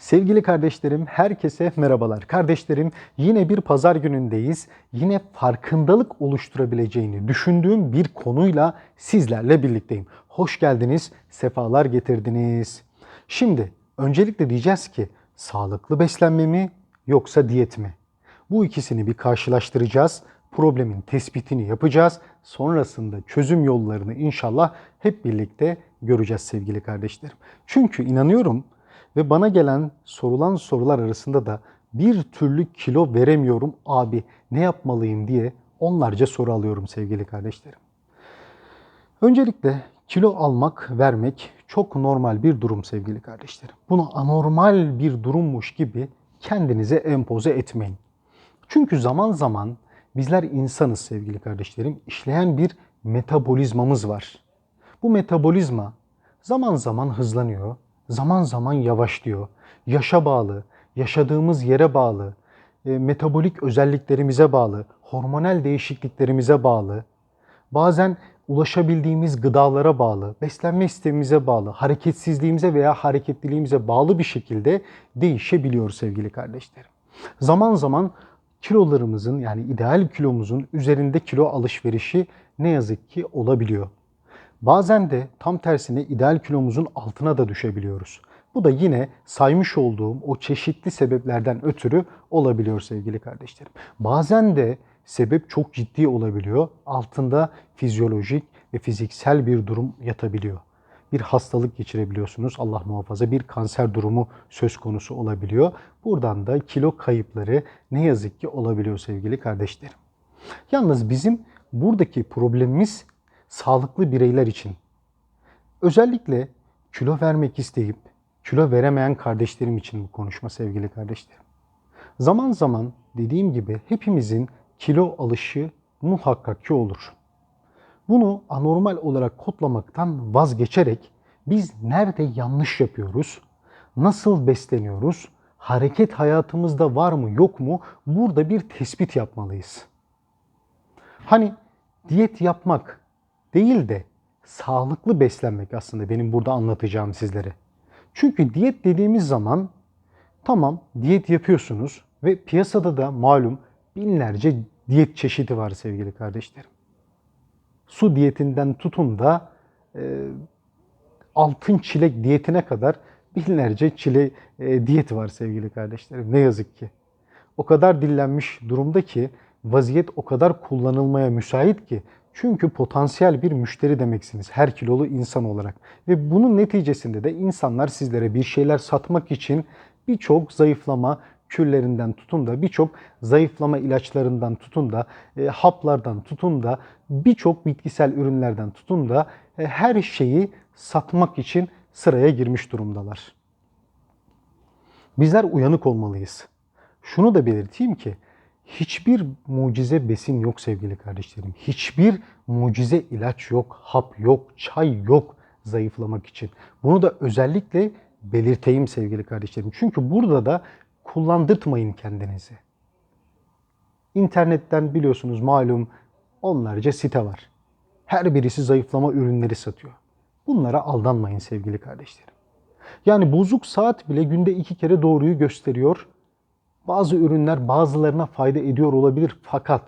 Sevgili kardeşlerim, herkese merhabalar. Kardeşlerim, yine bir pazar günündeyiz. Yine farkındalık oluşturabileceğini düşündüğüm bir konuyla sizlerle birlikteyim. Hoş geldiniz, sefalar getirdiniz. Şimdi öncelikle diyeceğiz ki sağlıklı beslenme mi yoksa diyet mi? Bu ikisini bir karşılaştıracağız. Problemin tespitini yapacağız. Sonrasında çözüm yollarını inşallah hep birlikte göreceğiz sevgili kardeşlerim. Çünkü inanıyorum ve bana gelen sorulan sorular arasında da bir türlü kilo veremiyorum abi ne yapmalıyım diye onlarca soru alıyorum sevgili kardeşlerim. Öncelikle kilo almak, vermek çok normal bir durum sevgili kardeşlerim. Bunu anormal bir durummuş gibi kendinize empoze etmeyin. Çünkü zaman zaman bizler insanız sevgili kardeşlerim. İşleyen bir metabolizmamız var. Bu metabolizma zaman zaman hızlanıyor, zaman zaman yavaşlıyor. Yaşa bağlı, yaşadığımız yere bağlı, e, metabolik özelliklerimize bağlı, hormonal değişikliklerimize bağlı, bazen ulaşabildiğimiz gıdalara bağlı, beslenme sistemimize bağlı, hareketsizliğimize veya hareketliliğimize bağlı bir şekilde değişebiliyor sevgili kardeşlerim. Zaman zaman kilolarımızın yani ideal kilomuzun üzerinde kilo alışverişi ne yazık ki olabiliyor. Bazen de tam tersine ideal kilomuzun altına da düşebiliyoruz. Bu da yine saymış olduğum o çeşitli sebeplerden ötürü olabiliyor sevgili kardeşlerim. Bazen de sebep çok ciddi olabiliyor. Altında fizyolojik ve fiziksel bir durum yatabiliyor. Bir hastalık geçirebiliyorsunuz Allah muhafaza bir kanser durumu söz konusu olabiliyor. Buradan da kilo kayıpları ne yazık ki olabiliyor sevgili kardeşlerim. Yalnız bizim buradaki problemimiz sağlıklı bireyler için. Özellikle kilo vermek isteyip kilo veremeyen kardeşlerim için bu konuşma sevgili kardeşlerim. Zaman zaman dediğim gibi hepimizin kilo alışı muhakkak ki olur. Bunu anormal olarak kodlamaktan vazgeçerek biz nerede yanlış yapıyoruz, nasıl besleniyoruz, hareket hayatımızda var mı yok mu burada bir tespit yapmalıyız. Hani diyet yapmak değil de sağlıklı beslenmek aslında benim burada anlatacağım sizlere. Çünkü diyet dediğimiz zaman tamam diyet yapıyorsunuz ve piyasada da malum binlerce diyet çeşidi var sevgili kardeşlerim. Su diyetinden tutun da e, altın çilek diyetine kadar binlerce çile e, diyet var sevgili kardeşlerim. Ne yazık ki. O kadar dillenmiş durumda ki vaziyet o kadar kullanılmaya müsait ki çünkü potansiyel bir müşteri demeksiniz her kilolu insan olarak. Ve bunun neticesinde de insanlar sizlere bir şeyler satmak için birçok zayıflama küllerinden tutun da birçok zayıflama ilaçlarından tutun da e, haplardan tutun da birçok bitkisel ürünlerden tutun da e, her şeyi satmak için sıraya girmiş durumdalar. Bizler uyanık olmalıyız. Şunu da belirteyim ki hiçbir mucize besin yok sevgili kardeşlerim. Hiçbir mucize ilaç yok, hap yok, çay yok zayıflamak için. Bunu da özellikle belirteyim sevgili kardeşlerim. Çünkü burada da kullandırtmayın kendinizi. İnternetten biliyorsunuz malum onlarca site var. Her birisi zayıflama ürünleri satıyor. Bunlara aldanmayın sevgili kardeşlerim. Yani bozuk saat bile günde iki kere doğruyu gösteriyor. Bazı ürünler bazılarına fayda ediyor olabilir fakat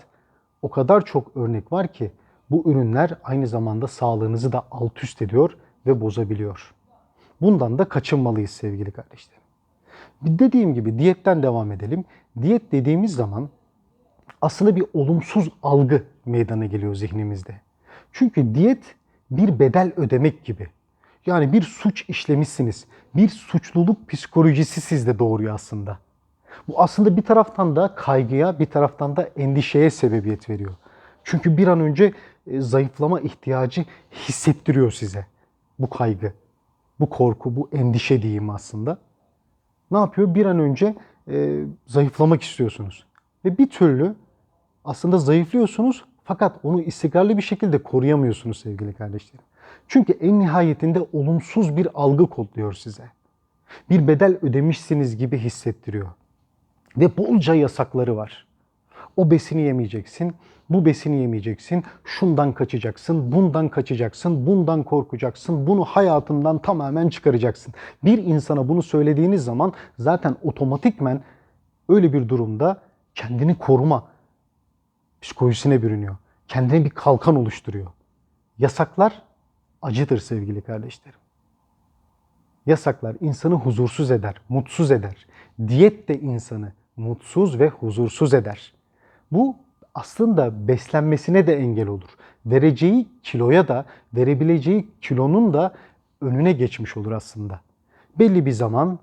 o kadar çok örnek var ki bu ürünler aynı zamanda sağlığınızı da alt üst ediyor ve bozabiliyor. Bundan da kaçınmalıyız sevgili kardeşlerim. Dediğim gibi diyetten devam edelim. Diyet dediğimiz zaman aslında bir olumsuz algı meydana geliyor zihnimizde. Çünkü diyet bir bedel ödemek gibi. Yani bir suç işlemişsiniz. Bir suçluluk psikolojisi sizde doğuruyor aslında. Bu aslında bir taraftan da kaygıya, bir taraftan da endişeye sebebiyet veriyor. Çünkü bir an önce e, zayıflama ihtiyacı hissettiriyor size bu kaygı, bu korku, bu endişe diyeyim aslında. Ne yapıyor? Bir an önce e, zayıflamak istiyorsunuz. Ve bir türlü aslında zayıflıyorsunuz fakat onu istikrarlı bir şekilde koruyamıyorsunuz sevgili kardeşlerim. Çünkü en nihayetinde olumsuz bir algı kodluyor size. Bir bedel ödemişsiniz gibi hissettiriyor. Ve bolca yasakları var. O besini yemeyeceksin, bu besini yemeyeceksin, şundan kaçacaksın, bundan kaçacaksın, bundan korkacaksın, bunu hayatından tamamen çıkaracaksın. Bir insana bunu söylediğiniz zaman zaten otomatikmen öyle bir durumda kendini koruma psikolojisine bürünüyor. Kendine bir kalkan oluşturuyor. Yasaklar acıdır sevgili kardeşlerim. Yasaklar insanı huzursuz eder, mutsuz eder. Diyet de insanı mutsuz ve huzursuz eder. Bu aslında beslenmesine de engel olur. Vereceği kiloya da, verebileceği kilonun da önüne geçmiş olur aslında. Belli bir zaman,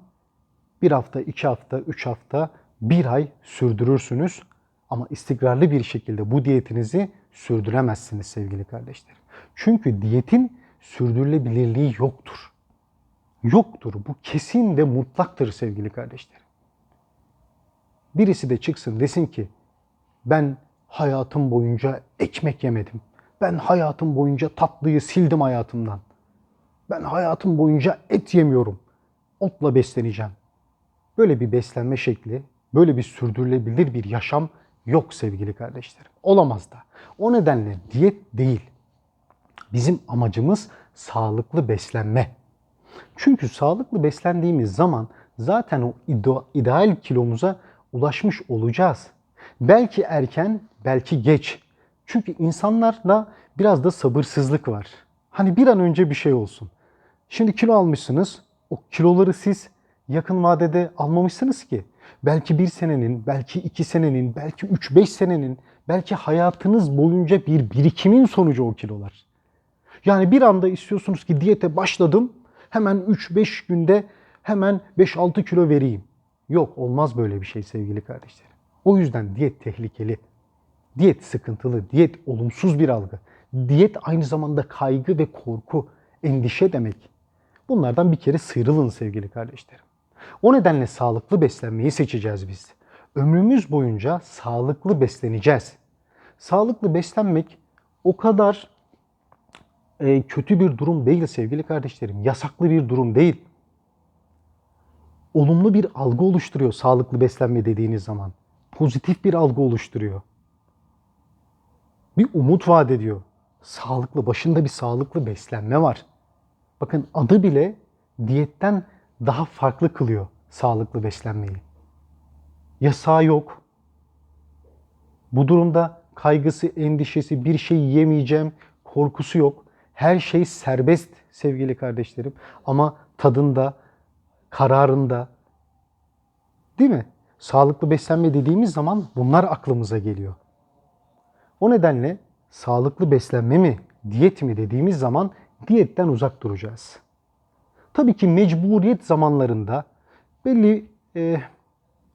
bir hafta, iki hafta, üç hafta, bir ay sürdürürsünüz. Ama istikrarlı bir şekilde bu diyetinizi sürdüremezsiniz sevgili kardeşlerim. Çünkü diyetin sürdürülebilirliği yoktur. Yoktur. Bu kesin ve mutlaktır sevgili kardeşlerim. Birisi de çıksın desin ki ben hayatım boyunca ekmek yemedim. Ben hayatım boyunca tatlıyı sildim hayatımdan. Ben hayatım boyunca et yemiyorum. Otla besleneceğim. Böyle bir beslenme şekli, böyle bir sürdürülebilir bir yaşam yok sevgili kardeşlerim. Olamaz da. O nedenle diyet değil. Bizim amacımız sağlıklı beslenme. Çünkü sağlıklı beslendiğimiz zaman zaten o ideal kilomuza ulaşmış olacağız. Belki erken, belki geç. Çünkü insanlarda biraz da sabırsızlık var. Hani bir an önce bir şey olsun. Şimdi kilo almışsınız. O kiloları siz yakın vadede almamışsınız ki. Belki bir senenin, belki iki senenin, belki üç beş senenin, belki hayatınız boyunca bir birikimin sonucu o kilolar. Yani bir anda istiyorsunuz ki diyete başladım, hemen 3-5 günde hemen 5-6 kilo vereyim. Yok olmaz böyle bir şey sevgili kardeşlerim. O yüzden diyet tehlikeli. Diyet sıkıntılı, diyet olumsuz bir algı. Diyet aynı zamanda kaygı ve korku, endişe demek. Bunlardan bir kere sıyrılın sevgili kardeşlerim. O nedenle sağlıklı beslenmeyi seçeceğiz biz. Ömrümüz boyunca sağlıklı besleneceğiz. Sağlıklı beslenmek o kadar e, kötü bir durum değil sevgili kardeşlerim. Yasaklı bir durum değil. Olumlu bir algı oluşturuyor sağlıklı beslenme dediğiniz zaman. Pozitif bir algı oluşturuyor. Bir umut vaat ediyor. Sağlıklı, başında bir sağlıklı beslenme var. Bakın adı bile diyetten daha farklı kılıyor sağlıklı beslenmeyi. Yasağı yok. Bu durumda kaygısı, endişesi, bir şey yemeyeceğim, korkusu yok. Her şey serbest sevgili kardeşlerim. Ama tadında, kararında. Değil mi? Sağlıklı beslenme dediğimiz zaman bunlar aklımıza geliyor. O nedenle sağlıklı beslenme mi, diyet mi dediğimiz zaman diyetten uzak duracağız. Tabii ki mecburiyet zamanlarında belli e,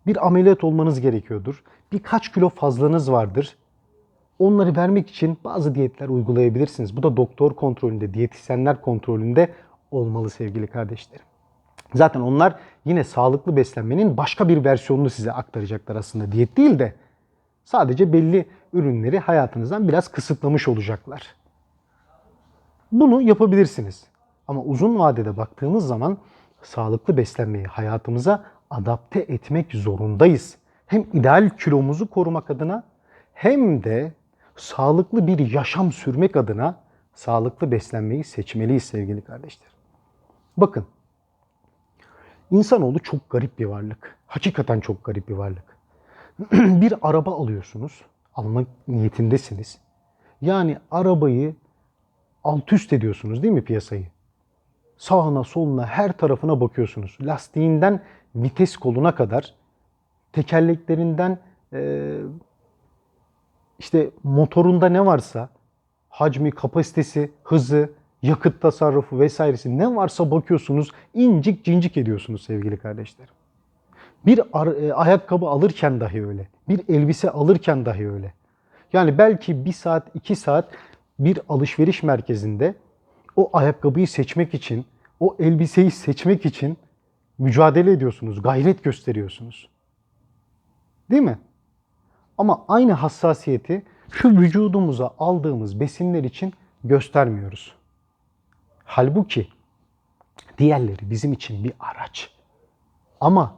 bir ameliyat olmanız gerekiyordur. Birkaç kilo fazlanız vardır. Onları vermek için bazı diyetler uygulayabilirsiniz. Bu da doktor kontrolünde, diyetisyenler kontrolünde olmalı sevgili kardeşlerim. Zaten onlar yine sağlıklı beslenmenin başka bir versiyonunu size aktaracaklar aslında. Diyet değil de sadece belli ürünleri hayatınızdan biraz kısıtlamış olacaklar. Bunu yapabilirsiniz. Ama uzun vadede baktığımız zaman sağlıklı beslenmeyi hayatımıza adapte etmek zorundayız. Hem ideal kilomuzu korumak adına hem de sağlıklı bir yaşam sürmek adına sağlıklı beslenmeyi seçmeliyiz sevgili kardeşler. Bakın, insanoğlu çok garip bir varlık. Hakikaten çok garip bir varlık. bir araba alıyorsunuz, almak niyetindesiniz. Yani arabayı alt üst ediyorsunuz değil mi piyasayı? Sağına soluna her tarafına bakıyorsunuz. Lastiğinden vites koluna kadar, tekerleklerinden e, işte motorunda ne varsa hacmi, kapasitesi, hızı, yakıt tasarrufu vesairesi ne varsa bakıyorsunuz incik cincik ediyorsunuz sevgili kardeşlerim. Bir e, ayakkabı alırken dahi öyle. Bir elbise alırken dahi öyle. Yani belki bir saat, iki saat bir alışveriş merkezinde o ayakkabıyı seçmek için, o elbiseyi seçmek için mücadele ediyorsunuz, gayret gösteriyorsunuz. Değil mi? Ama aynı hassasiyeti şu vücudumuza aldığımız besinler için göstermiyoruz. Halbuki diğerleri bizim için bir araç. Ama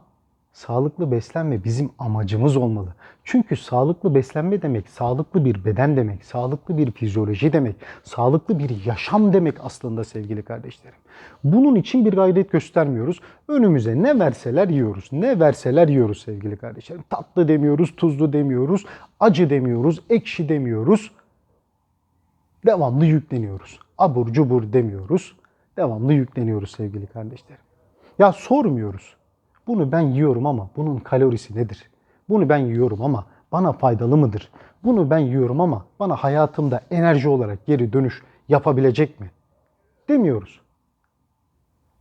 Sağlıklı beslenme bizim amacımız olmalı. Çünkü sağlıklı beslenme demek, sağlıklı bir beden demek, sağlıklı bir fizyoloji demek, sağlıklı bir yaşam demek aslında sevgili kardeşlerim. Bunun için bir gayret göstermiyoruz. Önümüze ne verseler yiyoruz. Ne verseler yiyoruz sevgili kardeşlerim. Tatlı demiyoruz, tuzlu demiyoruz, acı demiyoruz, ekşi demiyoruz. Devamlı yükleniyoruz. Abur cubur demiyoruz. Devamlı yükleniyoruz sevgili kardeşlerim. Ya sormuyoruz. Bunu ben yiyorum ama bunun kalorisi nedir? Bunu ben yiyorum ama bana faydalı mıdır? Bunu ben yiyorum ama bana hayatımda enerji olarak geri dönüş yapabilecek mi? Demiyoruz.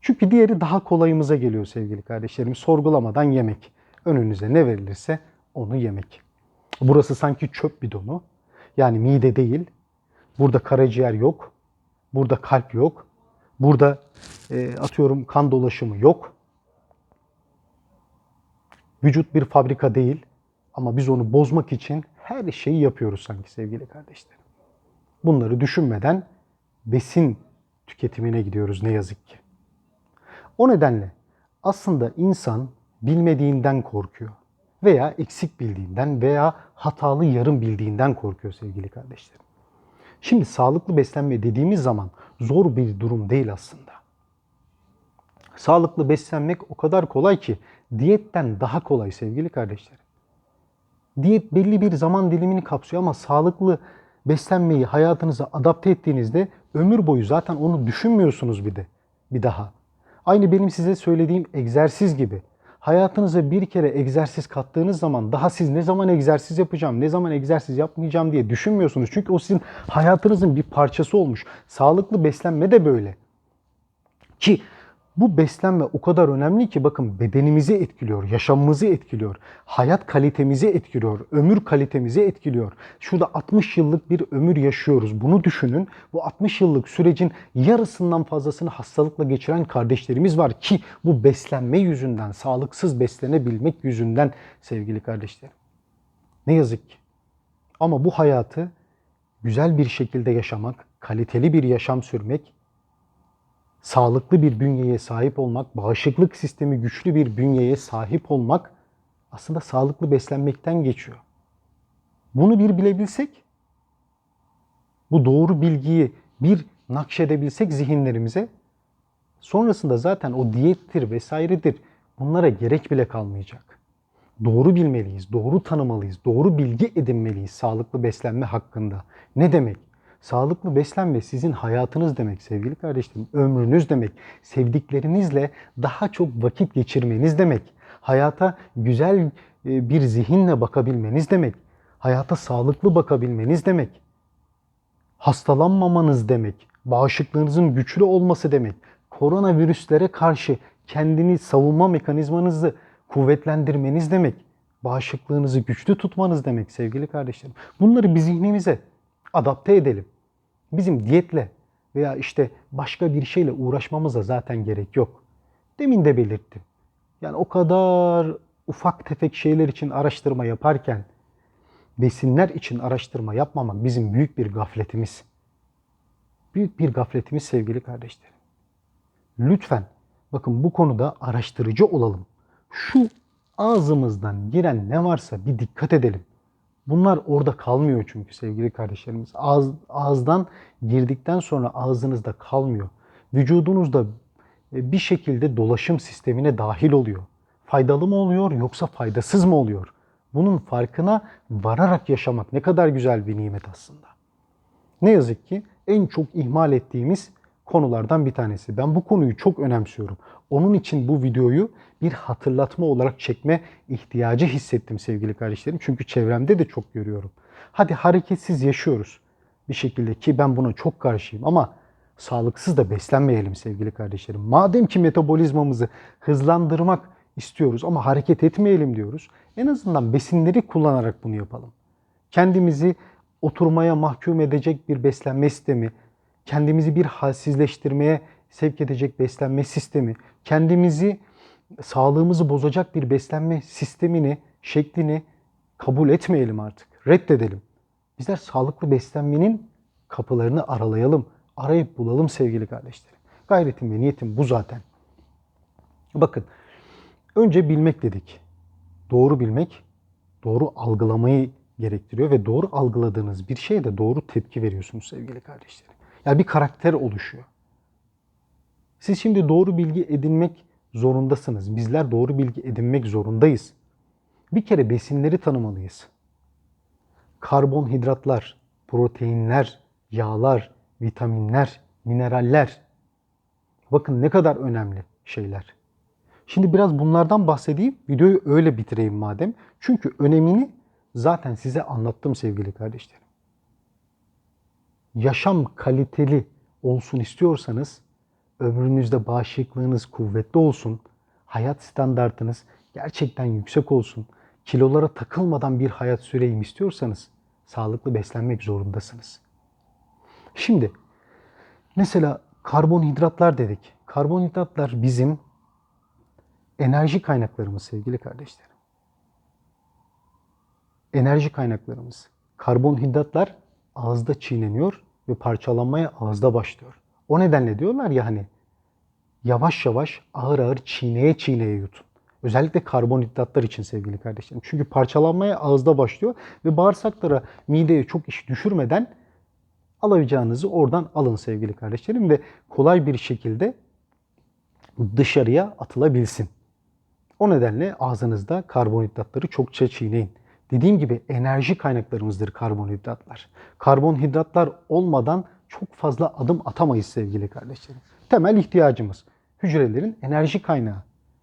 Çünkü diğeri daha kolayımıza geliyor sevgili kardeşlerim. Sorgulamadan yemek. Önünüze ne verilirse onu yemek. Burası sanki çöp bidonu. Yani mide değil. Burada karaciğer yok. Burada kalp yok. Burada e, atıyorum kan dolaşımı yok. Vücut bir fabrika değil ama biz onu bozmak için her şeyi yapıyoruz sanki sevgili kardeşlerim. Bunları düşünmeden besin tüketimine gidiyoruz ne yazık ki. O nedenle aslında insan bilmediğinden korkuyor veya eksik bildiğinden veya hatalı yarım bildiğinden korkuyor sevgili kardeşlerim. Şimdi sağlıklı beslenme dediğimiz zaman zor bir durum değil aslında. Sağlıklı beslenmek o kadar kolay ki diyetten daha kolay sevgili kardeşlerim. Diyet belli bir zaman dilimini kapsıyor ama sağlıklı beslenmeyi hayatınıza adapte ettiğinizde ömür boyu zaten onu düşünmüyorsunuz bir de bir daha. Aynı benim size söylediğim egzersiz gibi. Hayatınıza bir kere egzersiz kattığınız zaman daha siz ne zaman egzersiz yapacağım, ne zaman egzersiz yapmayacağım diye düşünmüyorsunuz. Çünkü o sizin hayatınızın bir parçası olmuş. Sağlıklı beslenme de böyle. Ki bu beslenme o kadar önemli ki bakın bedenimizi etkiliyor, yaşamımızı etkiliyor, hayat kalitemizi etkiliyor, ömür kalitemizi etkiliyor. Şurada 60 yıllık bir ömür yaşıyoruz. Bunu düşünün. Bu 60 yıllık sürecin yarısından fazlasını hastalıkla geçiren kardeşlerimiz var ki bu beslenme yüzünden, sağlıksız beslenebilmek yüzünden sevgili kardeşlerim. Ne yazık ki. Ama bu hayatı güzel bir şekilde yaşamak, kaliteli bir yaşam sürmek sağlıklı bir bünyeye sahip olmak, bağışıklık sistemi güçlü bir bünyeye sahip olmak aslında sağlıklı beslenmekten geçiyor. Bunu bir bilebilsek, bu doğru bilgiyi bir nakşedebilsek zihinlerimize, sonrasında zaten o diyettir vesairedir bunlara gerek bile kalmayacak. Doğru bilmeliyiz, doğru tanımalıyız, doğru bilgi edinmeliyiz sağlıklı beslenme hakkında. Ne demek? Sağlıklı beslenme sizin hayatınız demek sevgili kardeşlerim. Ömrünüz demek. Sevdiklerinizle daha çok vakit geçirmeniz demek. Hayata güzel e, bir zihinle bakabilmeniz demek. Hayata sağlıklı bakabilmeniz demek. Hastalanmamanız demek. Bağışıklığınızın güçlü olması demek. Koronavirüslere karşı kendini savunma mekanizmanızı kuvvetlendirmeniz demek. Bağışıklığınızı güçlü tutmanız demek sevgili kardeşlerim. Bunları bir zihnimize adapte edelim. Bizim diyetle veya işte başka bir şeyle uğraşmamıza zaten gerek yok. Demin de belirttim. Yani o kadar ufak tefek şeyler için araştırma yaparken besinler için araştırma yapmamak bizim büyük bir gafletimiz. Büyük bir gafletimiz sevgili kardeşlerim. Lütfen bakın bu konuda araştırıcı olalım. Şu ağzımızdan giren ne varsa bir dikkat edelim. Bunlar orada kalmıyor çünkü sevgili kardeşlerimiz. Ağız, ağızdan girdikten sonra ağzınızda kalmıyor. Vücudunuzda e, bir şekilde dolaşım sistemine dahil oluyor. Faydalı mı oluyor yoksa faydasız mı oluyor? Bunun farkına vararak yaşamak ne kadar güzel bir nimet aslında. Ne yazık ki en çok ihmal ettiğimiz konulardan bir tanesi. Ben bu konuyu çok önemsiyorum. Onun için bu videoyu bir hatırlatma olarak çekme ihtiyacı hissettim sevgili kardeşlerim. Çünkü çevremde de çok görüyorum. Hadi hareketsiz yaşıyoruz bir şekilde ki ben buna çok karşıyım ama sağlıksız da beslenmeyelim sevgili kardeşlerim. Madem ki metabolizmamızı hızlandırmak istiyoruz ama hareket etmeyelim diyoruz. En azından besinleri kullanarak bunu yapalım. Kendimizi oturmaya mahkum edecek bir beslenme sistemi, kendimizi bir halsizleştirmeye sevk edecek beslenme sistemi, kendimizi sağlığımızı bozacak bir beslenme sistemini, şeklini kabul etmeyelim artık. Reddedelim. Bizler sağlıklı beslenmenin kapılarını aralayalım. Arayıp bulalım sevgili kardeşlerim. Gayretim ve niyetim bu zaten. Bakın önce bilmek dedik. doğru bilmek, doğru algılamayı gerektiriyor ve doğru algıladığınız bir şeye de doğru tepki veriyorsunuz sevgili kardeşlerim. Yani bir karakter oluşuyor. Siz şimdi doğru bilgi edinmek zorundasınız. Bizler doğru bilgi edinmek zorundayız. Bir kere besinleri tanımalıyız. Karbonhidratlar, proteinler, yağlar, vitaminler, mineraller. Bakın ne kadar önemli şeyler. Şimdi biraz bunlardan bahsedeyim. Videoyu öyle bitireyim madem. Çünkü önemini zaten size anlattım sevgili kardeşlerim. Yaşam kaliteli olsun istiyorsanız ömrünüzde bağışıklığınız kuvvetli olsun, hayat standartınız gerçekten yüksek olsun, kilolara takılmadan bir hayat süreyim istiyorsanız sağlıklı beslenmek zorundasınız. Şimdi mesela karbonhidratlar dedik. Karbonhidratlar bizim enerji kaynaklarımız sevgili kardeşlerim. Enerji kaynaklarımız. Karbonhidratlar ağızda çiğneniyor ve parçalanmaya ağızda başlıyor. O nedenle diyorlar ya hani yavaş yavaş ağır ağır çiğneye çiğneye yutun. Özellikle karbonhidratlar için sevgili kardeşlerim. Çünkü parçalanmaya ağızda başlıyor ve bağırsaklara, mideye çok iş düşürmeden alacağınızı oradan alın sevgili kardeşlerim ve kolay bir şekilde dışarıya atılabilsin. O nedenle ağzınızda karbonhidratları çokça çiğneyin. Dediğim gibi enerji kaynaklarımızdır karbonhidratlar. Karbonhidratlar olmadan çok fazla adım atamayız sevgili kardeşlerim. Temel ihtiyacımız hücrelerin enerji kaynağı.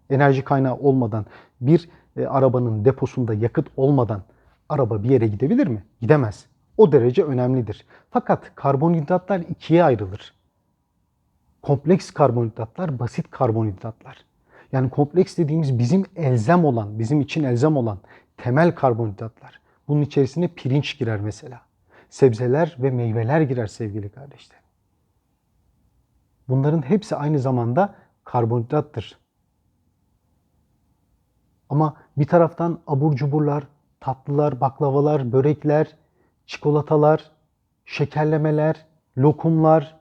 Enerji kaynağı olmadan bir e, arabanın deposunda yakıt olmadan araba bir yere gidebilir mi? Gidemez. O derece önemlidir. Fakat karbonhidratlar ikiye ayrılır. Kompleks karbonhidratlar, basit karbonhidratlar. Yani kompleks dediğimiz bizim elzem olan, bizim için elzem olan temel karbonhidratlar. Bunun içerisine pirinç girer mesela. Sebzeler ve meyveler girer sevgili kardeşler. Bunların hepsi aynı zamanda karbonhidrattır. Ama bir taraftan abur cuburlar, tatlılar, baklavalar, börekler, çikolatalar, şekerlemeler, lokumlar,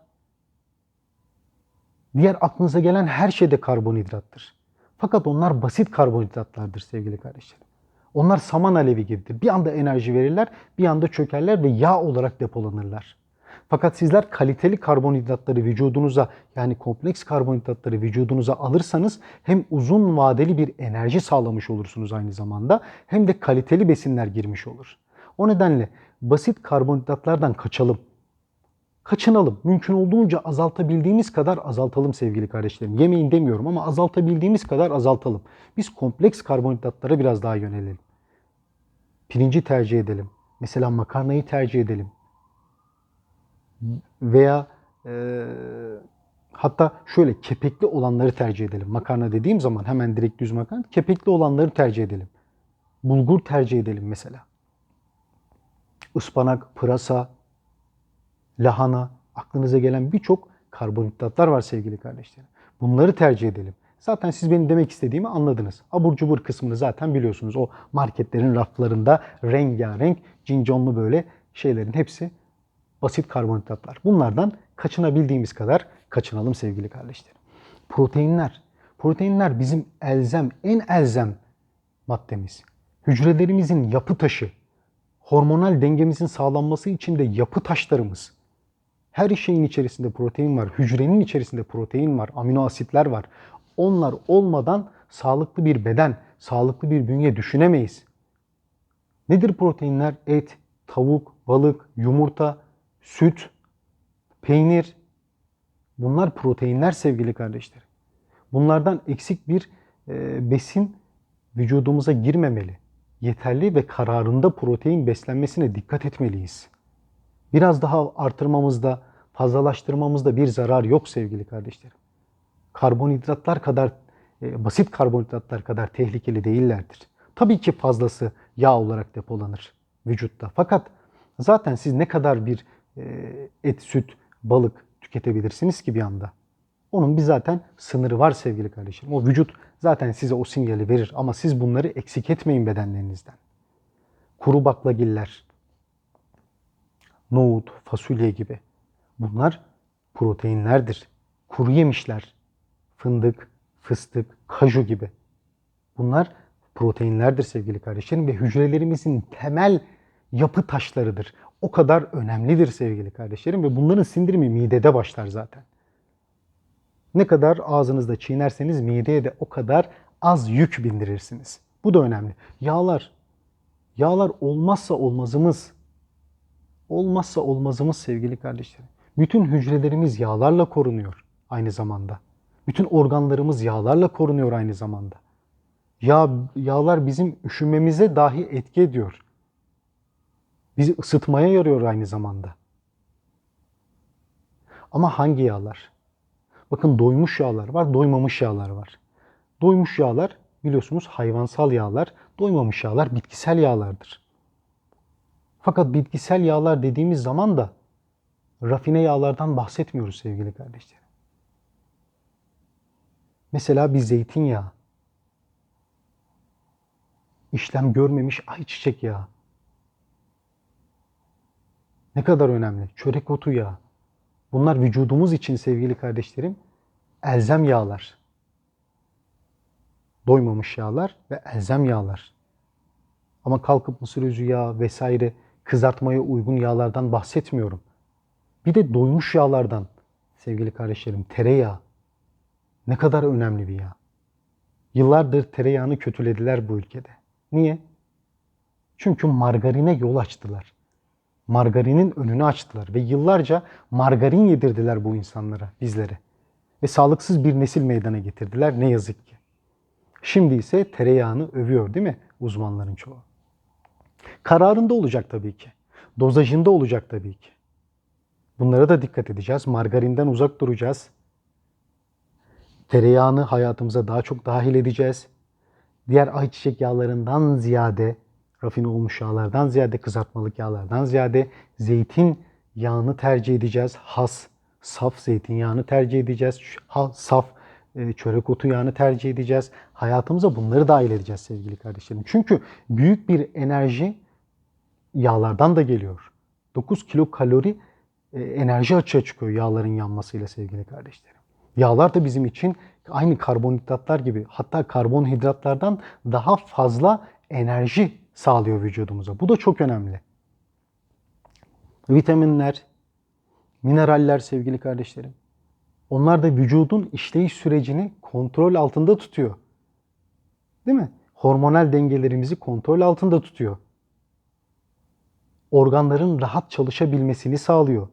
diğer aklınıza gelen her şey de karbonhidrattır. Fakat onlar basit karbonhidratlardır sevgili kardeşlerim. Onlar saman alevi gibidir. Bir anda enerji verirler, bir anda çökerler ve yağ olarak depolanırlar. Fakat sizler kaliteli karbonhidratları vücudunuza yani kompleks karbonhidratları vücudunuza alırsanız hem uzun vadeli bir enerji sağlamış olursunuz aynı zamanda hem de kaliteli besinler girmiş olur. O nedenle basit karbonhidratlardan kaçalım. Kaçınalım. Mümkün olduğunca azaltabildiğimiz kadar azaltalım sevgili kardeşlerim. Yemeyin demiyorum ama azaltabildiğimiz kadar azaltalım. Biz kompleks karbonhidratlara biraz daha yönelelim. Pirinci tercih edelim. Mesela makarnayı tercih edelim veya e, hatta şöyle kepekli olanları tercih edelim. Makarna dediğim zaman hemen direkt düz makarna. Kepekli olanları tercih edelim. Bulgur tercih edelim mesela. Ispanak, pırasa, lahana, aklınıza gelen birçok karbonhidratlar var sevgili kardeşlerim. Bunları tercih edelim. Zaten siz benim demek istediğimi anladınız. Abur cubur kısmını zaten biliyorsunuz. O marketlerin raflarında rengarenk, cinconlu böyle şeylerin hepsi basit karbonhidratlar. Bunlardan kaçınabildiğimiz kadar kaçınalım sevgili kardeşlerim. Proteinler. Proteinler bizim elzem, en elzem maddemiz. Hücrelerimizin yapı taşı, hormonal dengemizin sağlanması için de yapı taşlarımız. Her şeyin içerisinde protein var. Hücrenin içerisinde protein var. Amino asitler var. Onlar olmadan sağlıklı bir beden, sağlıklı bir bünye düşünemeyiz. Nedir proteinler? Et, tavuk, balık, yumurta, süt, peynir. Bunlar proteinler sevgili kardeşlerim. Bunlardan eksik bir e, besin vücudumuza girmemeli. Yeterli ve kararında protein beslenmesine dikkat etmeliyiz. Biraz daha artırmamızda, fazlalaştırmamızda bir zarar yok sevgili kardeşlerim. Karbonhidratlar kadar, e, basit karbonhidratlar kadar tehlikeli değillerdir. Tabii ki fazlası yağ olarak depolanır vücutta. Fakat zaten siz ne kadar bir e, et, süt, balık tüketebilirsiniz ki bir anda. Onun bir zaten sınırı var sevgili kardeşim. O vücut zaten size o sinyali verir ama siz bunları eksik etmeyin bedenlerinizden. Kuru baklagiller, nohut, fasulye gibi. Bunlar proteinlerdir. Kuru yemişler, fındık, fıstık, kaju gibi. Bunlar proteinlerdir sevgili kardeşlerim ve hücrelerimizin temel yapı taşlarıdır. O kadar önemlidir sevgili kardeşlerim ve bunların sindirimi midede başlar zaten. Ne kadar ağzınızda çiğnerseniz mideye de o kadar az yük bindirirsiniz. Bu da önemli. Yağlar. Yağlar olmazsa olmazımız. Olmazsa olmazımız sevgili kardeşlerim. Bütün hücrelerimiz yağlarla korunuyor aynı zamanda. Bütün organlarımız yağlarla korunuyor aynı zamanda. Yağ, yağlar bizim üşümemize dahi etki ediyor. Bizi ısıtmaya yarıyor aynı zamanda. Ama hangi yağlar? Bakın doymuş yağlar var, doymamış yağlar var. Doymuş yağlar biliyorsunuz hayvansal yağlar, doymamış yağlar bitkisel yağlardır. Fakat bitkisel yağlar dediğimiz zaman da rafine yağlardan bahsetmiyoruz sevgili kardeşlerim. Mesela bir zeytinyağı, işlem görmemiş ayçiçek yağı. Ne kadar önemli. Çörek otu yağı. Bunlar vücudumuz için sevgili kardeşlerim elzem yağlar. Doymamış yağlar ve elzem yağlar. Ama kalkıp mısır özü yağı vesaire kızartmaya uygun yağlardan bahsetmiyorum. Bir de doymuş yağlardan sevgili kardeşlerim tereyağı. Ne kadar önemli bir yağ. Yıllardır tereyağını kötülediler bu ülkede. Niye? Çünkü margarine yol açtılar. Margarinin önünü açtılar ve yıllarca margarin yedirdiler bu insanlara, bizlere. Ve sağlıksız bir nesil meydana getirdiler ne yazık ki. Şimdi ise tereyağını övüyor değil mi uzmanların çoğu? Kararında olacak tabii ki. Dozajında olacak tabii ki. Bunlara da dikkat edeceğiz. Margarinden uzak duracağız. Tereyağını hayatımıza daha çok dahil edeceğiz. Diğer ayçiçek yağlarından ziyade, rafine olmuş yağlardan ziyade, kızartmalık yağlardan ziyade zeytin yağını tercih edeceğiz. Has, saf zeytinyağını tercih edeceğiz. Ha, saf e, çörek otu yağını tercih edeceğiz. Hayatımıza bunları dahil edeceğiz sevgili kardeşlerim. Çünkü büyük bir enerji yağlardan da geliyor. 9 kilo kalori e, enerji açığa çıkıyor yağların yanmasıyla sevgili kardeşlerim. Yağlar da bizim için aynı karbonhidratlar gibi hatta karbonhidratlardan daha fazla enerji sağlıyor vücudumuza. Bu da çok önemli. Vitaminler, mineraller sevgili kardeşlerim. Onlar da vücudun işleyiş sürecini kontrol altında tutuyor. Değil mi? Hormonal dengelerimizi kontrol altında tutuyor. Organların rahat çalışabilmesini sağlıyor.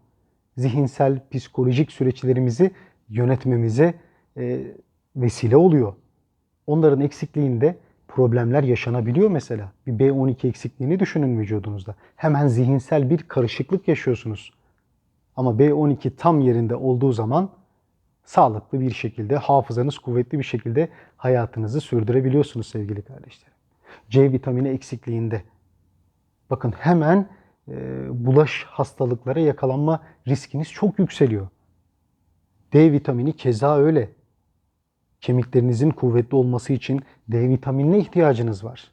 Zihinsel, psikolojik süreçlerimizi yönetmemize e, vesile oluyor. Onların eksikliğinde problemler yaşanabiliyor mesela. Bir B12 eksikliğini düşünün vücudunuzda. Hemen zihinsel bir karışıklık yaşıyorsunuz. Ama B12 tam yerinde olduğu zaman sağlıklı bir şekilde, hafızanız kuvvetli bir şekilde hayatınızı sürdürebiliyorsunuz sevgili kardeşlerim. C vitamini eksikliğinde bakın hemen bulaş hastalıklara yakalanma riskiniz çok yükseliyor. D vitamini keza öyle. Kemiklerinizin kuvvetli olması için D vitaminine ihtiyacınız var.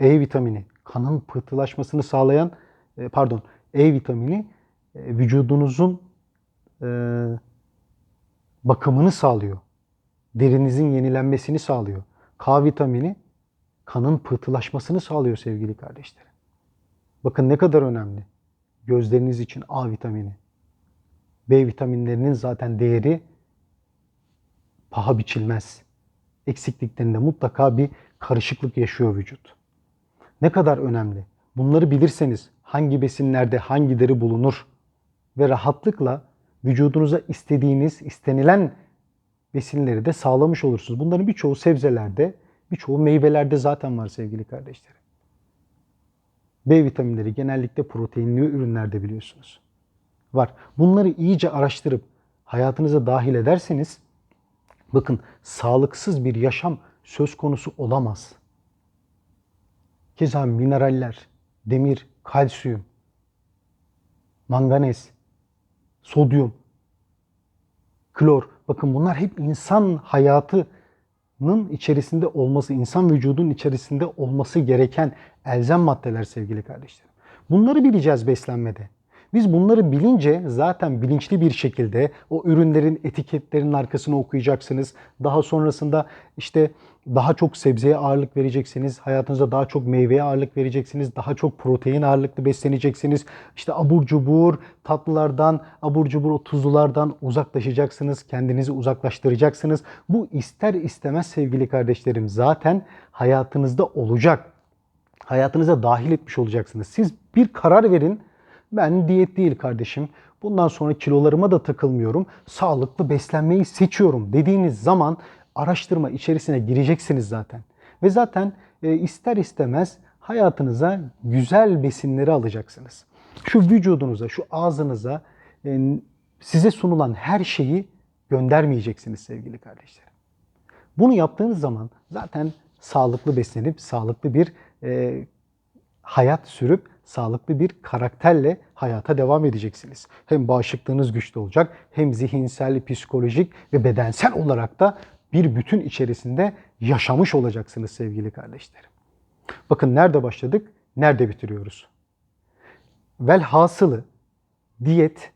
E vitamini kanın pıhtılaşmasını sağlayan e, pardon E vitamini e, vücudunuzun e, bakımını sağlıyor. Derinizin yenilenmesini sağlıyor. K vitamini kanın pıhtılaşmasını sağlıyor sevgili kardeşlerim. Bakın ne kadar önemli. Gözleriniz için A vitamini. B vitaminlerinin zaten değeri paha biçilmez. Eksikliklerinde mutlaka bir karışıklık yaşıyor vücut. Ne kadar önemli. Bunları bilirseniz hangi besinlerde hangileri bulunur ve rahatlıkla vücudunuza istediğiniz, istenilen besinleri de sağlamış olursunuz. Bunların birçoğu sebzelerde, birçoğu meyvelerde zaten var sevgili kardeşlerim. B vitaminleri genellikle proteinli ürünlerde biliyorsunuz. Var. Bunları iyice araştırıp hayatınıza dahil ederseniz bakın sağlıksız bir yaşam söz konusu olamaz. Keza mineraller, demir, kalsiyum, manganez, sodyum, klor. Bakın bunlar hep insan hayatının içerisinde olması, insan vücudunun içerisinde olması gereken elzem maddeler sevgili kardeşlerim. Bunları bileceğiz beslenmede. Biz bunları bilince zaten bilinçli bir şekilde o ürünlerin etiketlerinin arkasını okuyacaksınız. Daha sonrasında işte daha çok sebzeye ağırlık vereceksiniz. Hayatınızda daha çok meyveye ağırlık vereceksiniz. Daha çok protein ağırlıklı besleneceksiniz. İşte abur cubur, tatlılardan, abur cubur o tuzlulardan uzaklaşacaksınız. Kendinizi uzaklaştıracaksınız. Bu ister istemez sevgili kardeşlerim zaten hayatınızda olacak. Hayatınıza dahil etmiş olacaksınız. Siz bir karar verin. Ben diyet değil kardeşim. Bundan sonra kilolarıma da takılmıyorum. Sağlıklı beslenmeyi seçiyorum dediğiniz zaman araştırma içerisine gireceksiniz zaten. Ve zaten e, ister istemez hayatınıza güzel besinleri alacaksınız. Şu vücudunuza, şu ağzınıza e, size sunulan her şeyi göndermeyeceksiniz sevgili kardeşlerim. Bunu yaptığınız zaman zaten sağlıklı beslenip sağlıklı bir e, hayat sürüp sağlıklı bir karakterle hayata devam edeceksiniz. Hem bağışıklığınız güçlü olacak hem zihinsel, psikolojik ve bedensel olarak da bir bütün içerisinde yaşamış olacaksınız sevgili kardeşlerim. Bakın nerede başladık, nerede bitiriyoruz. Velhasılı diyet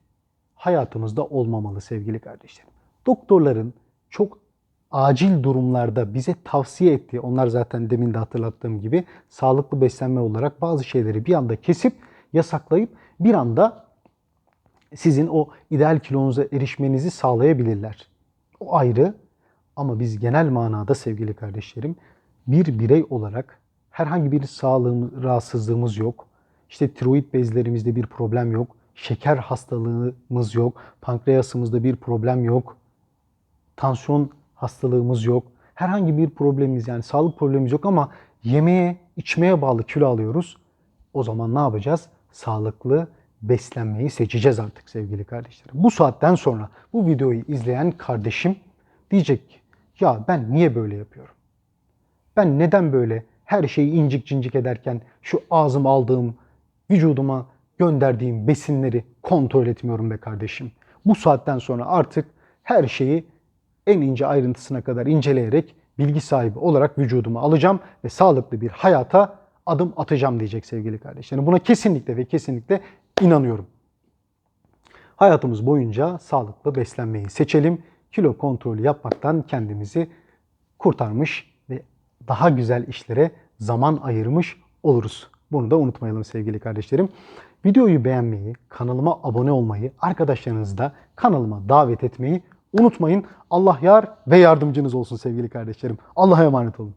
hayatımızda olmamalı sevgili kardeşlerim. Doktorların çok acil durumlarda bize tavsiye ettiği, onlar zaten demin de hatırlattığım gibi sağlıklı beslenme olarak bazı şeyleri bir anda kesip yasaklayıp bir anda sizin o ideal kilonuza erişmenizi sağlayabilirler. O ayrı ama biz genel manada sevgili kardeşlerim bir birey olarak herhangi bir sağlığım, rahatsızlığımız yok. İşte tiroid bezlerimizde bir problem yok. Şeker hastalığımız yok. Pankreasımızda bir problem yok. Tansiyon hastalığımız yok. Herhangi bir problemimiz yani sağlık problemimiz yok ama yemeğe, içmeye bağlı kilo alıyoruz. O zaman ne yapacağız? Sağlıklı beslenmeyi seçeceğiz artık sevgili kardeşlerim. Bu saatten sonra bu videoyu izleyen kardeşim diyecek ki ya ben niye böyle yapıyorum? Ben neden böyle her şeyi incik cincik ederken şu ağzım aldığım, vücuduma gönderdiğim besinleri kontrol etmiyorum be kardeşim. Bu saatten sonra artık her şeyi en ince ayrıntısına kadar inceleyerek bilgi sahibi olarak vücuduma alacağım ve sağlıklı bir hayata adım atacağım diyecek sevgili kardeşlerim. Buna kesinlikle ve kesinlikle inanıyorum. Hayatımız boyunca sağlıklı beslenmeyi seçelim. Kilo kontrolü yapmaktan kendimizi kurtarmış ve daha güzel işlere zaman ayırmış oluruz. Bunu da unutmayalım sevgili kardeşlerim. Videoyu beğenmeyi, kanalıma abone olmayı, arkadaşlarınızı da kanalıma davet etmeyi unutmayın. Allah yar ve yardımcınız olsun sevgili kardeşlerim. Allah'a emanet olun.